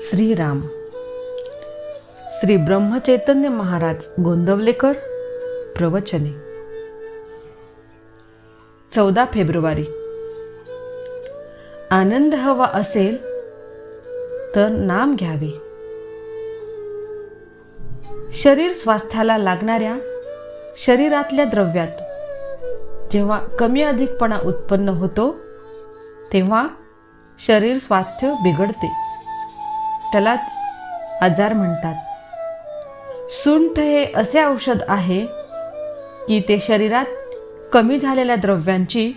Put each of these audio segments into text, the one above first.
श्रीराम. श्री ब्रह्मचैतन्य महाराज गोंदवलेकर प्रवचने. चौदा फेब्रुवारी. आनंद हवा असेल तर नाम घ्यावे. शरीर स्वास्थ्याला लागणाऱ्या शरीरातल्या द्रव्यात जेव्हा कमी अधिकपणा उत्पन्न होतो तेव्हा शरीर स्वास्थ्य बिघडते. त्यालाच आजार म्हणतात. सुंठ हे असे औषध आहे की ते शरीरात कमी झालेल्या द्रव्यांची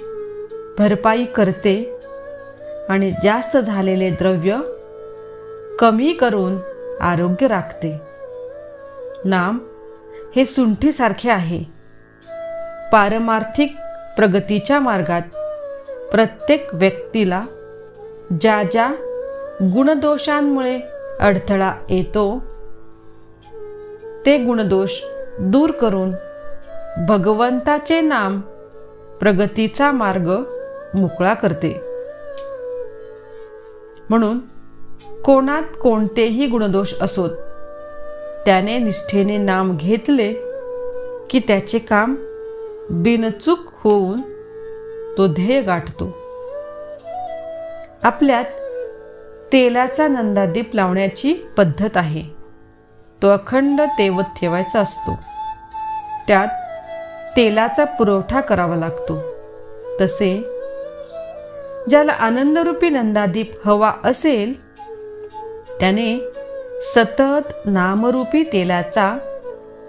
भरपाई करते आणि जास्त झालेले द्रव्य कमी करून आरोग्य राखते. नाम हे सुंठीसारखे आहे. पारमार्थिक प्रगतीच्या मार्गात प्रत्येक व्यक्तीला ज्या ज्या गुणदोषांमुळे अडथळा येतो. ते गुणदोष दूर करून भगवंताचे नाम प्रगतीचा मार्ग मोकळा करते. म्हणून कोणात कोणतेही गुणदोष असोत त्याने निष्ठेने नाम घेतले की त्याचे काम बिनचूक होऊन तो ध्येय गाठतो. आपल्यात तेलाचा नंदादीप लावण्याची पद्धत आहे. तो अखंड तेवत ठेवायचा असतो. त्यात तेलाचा पुरवठा करावा लागतो. तसे ज्याला आनंदरूपी नंदादीप हवा असेल त्याने सतत नामरूपी तेलाचा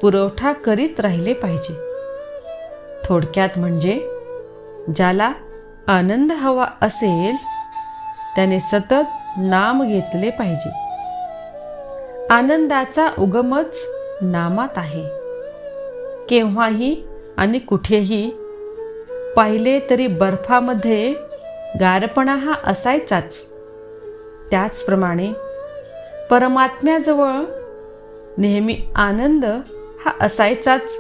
पुरवठा करीत राहिले पाहिजे. थोडक्यात म्हणजे ज्याला आनंद हवा असेल त्याने सतत नाम घेतले पाहिजे. आनंदाचा उगमच नामात आहे. केव्हाही आणि कुठेही पाहिले तरी बर्फामध्ये गारपणा हा असायचाच. त्याचप्रमाणे परमात्म्याजवळ नेहमी आनंद हा असायचाच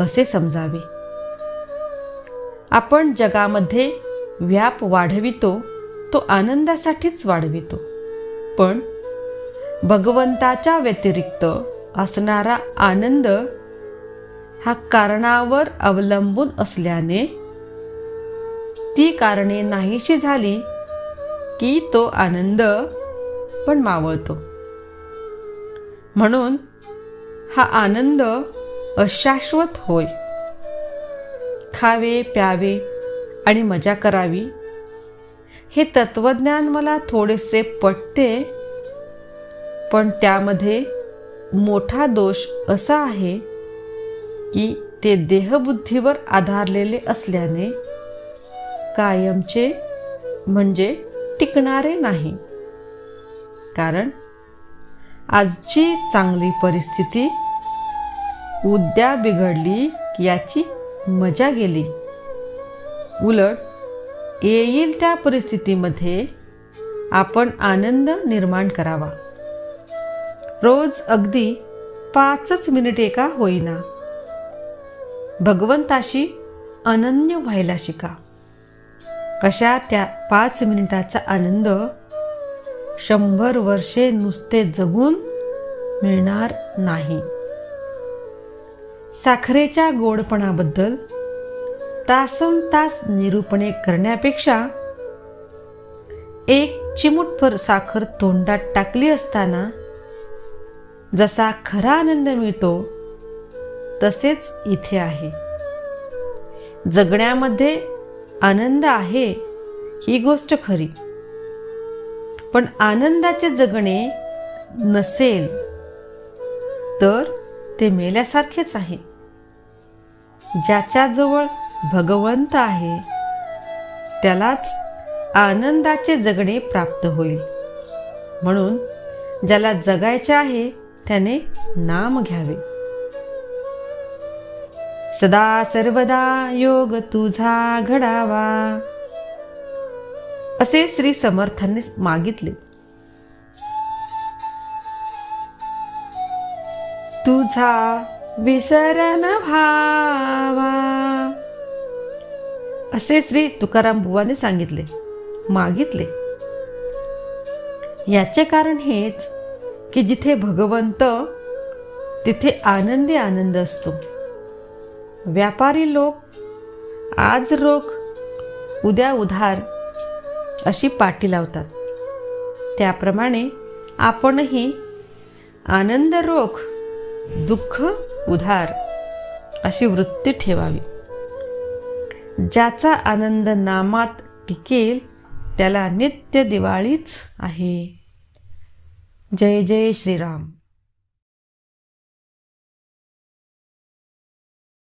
असे समजावे. आपण जगामध्ये व्याप वाढवितो तो आनंदासाठीच वाढवितो. पण भगवंताच्या व्यतिरिक्त असणारा आनंद हा कारणावर अवलंबून असल्याने ती कारणे नाहीशी झाली की तो आनंद पण मावळतो. म्हणून हा आनंद अशाश्वत होय. खावे प्यावे आणि मजा करावी हे तत्वज्ञान मला थोडेसे पटते पण त्यामध्ये मोठा दोष असा आहे की ते देहबुद्धीवर आधारलेले असल्याने कायमचे म्हणजे टिकणारे नाही. कारण आजची चांगली परिस्थिती उद्या बिघडली की याची मजा गेली. उलट येईल त्या परिस्थितीमध्ये आपण आनंद निर्माण करावा. रोज अगदी पाचच मिनिटे का होईना. भगवंताशी अनन्य व्हायला शिका. अशा त्या पाच मिनिटाचा आनंद शंभर वर्षे नुसते जगून मिळणार नाही. साखरेच्या गोडपणाबद्दल तासन तास निरूपणे करण्यापेक्षा एक चिमुटभर साखर तोंडात टाकली असताना जसा खरा आनंद मिळतो तसेच इथे आहे. जगण्यामध्ये आनंद आहे ही गोष्ट खरी. पण आनंदाचे जगणे नसेल तर ते मेल्यासारखेच आहे. ज्याच्याजवळ भगवंत आहे. त्यालाच आनंदाचे जगणे प्राप्त होईल. म्हणून ज्याला जगायचे आहे त्याने नाम घ्यावे. सदा सर्वदा योग तुझा घडावा. असे श्री समर्थांनी मागितले. तुझा विसरण व्हावा. असे श्री तुकाराम बुवाने सांगितले. मागितले. याचे कारण हेच की जिथे भगवंत तिथे आनंदी आनंद असतो. व्यापारी लोक आज रोख उद्या उधार अशी पाटी लावतात. त्याप्रमाणे आपणही आनंद रोख दुःख उधार अशी वृत्ती ठेवावी. ज्याचा आनंद नामात टिकेल त्याला नित्य दिवाळीच आहे. जय जय श्रीराम.